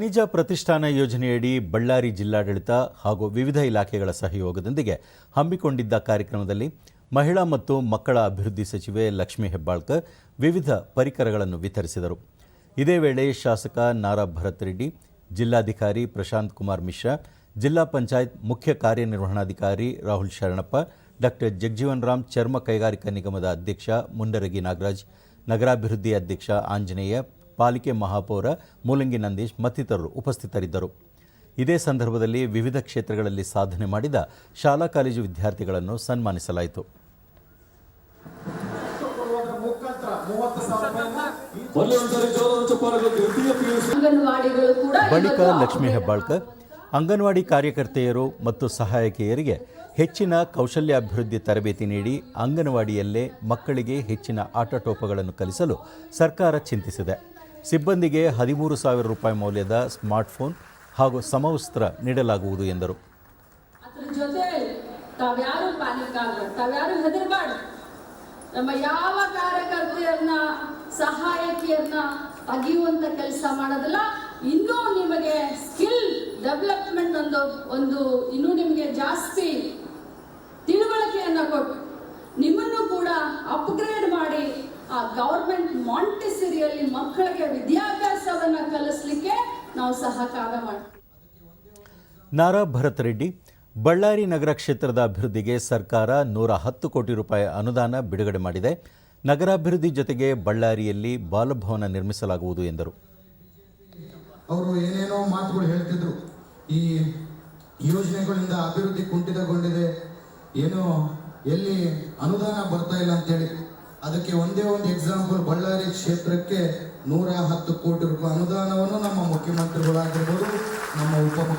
ಖನಿಜ ಪ್ರತಿಷ್ಠಾನ ಯೋಜನೆಯಡಿ ಬಳ್ಳಾರಿ ಜಿಲ್ಲಾಡಳಿತ ಹಾಗೂ ವಿವಿಧ ಇಲಾಖೆಗಳ ಸಹಯೋಗದೊಂದಿಗೆ ಹಮ್ಮಿಕೊಂಡಿದ್ದ ಕಾರ್ಯಕ್ರಮದಲ್ಲಿ ಮಹಿಳಾ ಮತ್ತು ಮಕ್ಕಳ ಅಭಿವೃದ್ಧಿ ಸಚಿವೆ ಲಕ್ಷ್ಮೀ ಹೆಬ್ಬಾಳ್ಕರ್ ವಿವಿಧ ಪರಿಕರಗಳನ್ನು ವಿತರಿಸಿದರು. ಇದೇ ವೇಳೆ ಶಾಸಕ ನಾರಾ ಭರತ್ ರೆಡ್ಡಿ, ಜಿಲ್ಲಾಧಿಕಾರಿ ಪ್ರಶಾಂತ್ ಕುಮಾರ್ ಮಿಶ್ರಾ, ಜಿಲ್ಲಾ ಪಂಚಾಯತ್ ಮುಖ್ಯ ಕಾರ್ಯನಿರ್ವಹಣಾಧಿಕಾರಿ ರಾಹುಲ್ ಶರಣಪ್ಪ, ಡಾಕ್ಟರ್ ಜಗಜೀವನ್ ರಾಮ್ ಚರ್ಮ ಕೈಗಾರಿಕಾ ನಿಗಮದ ಅಧ್ಯಕ್ಷ ಮುಂಡರಗಿ ನಾಗರಾಜ್, ನಗರಾಭಿವೃದ್ಧಿ ಅಧ್ಯಕ್ಷ ಆಂಜನೇಯ ಪಾಲಿಕೆ ಮಹಾಪೌರ ಮೂಲಂಗಿ ನಂದೀಶ್ ಮತ್ತಿತರರು ಉಪಸ್ಥಿತರಿದ್ದರು. ಇದೇ ಸಂದರ್ಭದಲ್ಲಿ ವಿವಿಧ ಕ್ಷೇತ್ರಗಳಲ್ಲಿ ಸಾಧನೆ ಮಾಡಿದ ಶಾಲಾ ಕಾಲೇಜು ವಿದ್ಯಾರ್ಥಿಗಳನ್ನು ಸನ್ಮಾನಿಸಲಾಯಿತು. ಬಳಿಕ ಲಕ್ಷ್ಮೀ ಹೆಬ್ಬಾಳ್ಕರ್ ಅಂಗನವಾಡಿ ಕಾರ್ಯಕರ್ತೆಯರು ಮತ್ತು ಸಹಾಯಕಿಯರಿಗೆ ಹೆಚ್ಚಿನ ಕೌಶಲ್ಯಾಭಿವೃದ್ಧಿ ತರಬೇತಿ ನೀಡಿ ಅಂಗನವಾಡಿಯಲ್ಲೇ ಮಕ್ಕಳಿಗೆ ಹೆಚ್ಚಿನ ಆಟೋಟೋಪಗಳನ್ನು ಕಲಿಸಲು ಸರ್ಕಾರ ಚಿಂತಿಸಿದೆ. ಸಿಬ್ಬಂದಿಗೆ ಹದಿಮೂರು ಸಾವಿರ ರೂಪಾಯಿ ಮೌಲ್ಯದ ಸ್ಮಾರ್ಟ್ಫೋನ್ ಹಾಗೂ ಸಮವಸ್ತ್ರ ನೀಡಲಾಗುವುದು ಎಂದರು. ಜೊತೆ ತಾವ್ಯಾರು ಆಗ್ಬಾರ್ದು ತಾವ್ಯಾರು ಹೆದರ್ಬಾರ್ದು. ನಮ್ಮ ಯಾವ ಕಾರ್ಯಕರ್ತೆಯನ್ನ, ಸಹಾಯಕಿಯನ್ನ ಅಗಿಯುವಂತ ಕೆಲಸ ಮಾಡೋದಿಲ್ಲ, ಇನ್ನೂ ನಿಮಗೆ ಸ್ಕಿಲ್ ಡೆವಲಪ್ಮೆಂಟ್ ಒಂದು ಒಂದು ಇನ್ನೂ ನಿಮಗೆ ಜಾಸ್ತಿ ಗೌರ್ಮೆಂಟ್ ಮಾಂಟಿಸಿರಿಯಲ್ಲಿ ಮಕ್ಕಳಿಗೆ ವಿದ್ಯಾಭ್ಯಾಸವನ್ನ ಕಲಿಸ್ಲಿಕ್ಕೆ ನಾವು ಸಹಕಾರ ಮಾಡ್ತೀವಿ. ನಾರಾ ಭರತ್ ರೆಡ್ಡಿ ಬಳ್ಳಾರಿ ನಗರ ಕ್ಷೇತ್ರದ ಅಭಿವೃದ್ಧಿಗೆ ಸರ್ಕಾರ ನೂರ ಹತ್ತು ಕೋಟಿ ರೂಪಾಯಿ ಅನುದಾನ ಬಿಡುಗಡೆ ಮಾಡಿದೆ. ನಗರಾಭಿವೃದ್ಧಿ ಜೊತೆಗೆ ಬಳ್ಳಾರಿಯಲ್ಲಿ ಬಾಲಭವನ ನಿರ್ಮಿಸಲಾಗುವುದು ಎಂದರು. ಅವರು ಏನೇನೋ ಮಾತುಗಳು ಹೇಳ್ತಿದ್ರು. ಈ ಯೋಜನೆಗಳಿಂದ ಅಭಿವೃದ್ಧಿ ಕುಂಠಿತಗೊಂಡಿದೆ. ಏನು ಎಲ್ಲಿ ಅನುದಾನ ಬರ್ತಾ ಇಲ್ಲ ಅಂತೇಳಿ. ಅದಕ್ಕೆ ಒಂದೇ ಒಂದು ಎಕ್ಸಾಂಪಲ್ ಬಳ್ಳಾರಿ ಕ್ಷೇತ್ರಕ್ಕೆ ನೂರ ಹತ್ತು ಕೋಟಿ ರೂಪಾಯಿ ಅನುದಾನವನ್ನು ನಮ್ಮ ಮುಖ್ಯಮಂತ್ರಿಗಳಾಗಿರ್ಬೋದು, ನಮ್ಮ ಉಪಮುಖ್ಯ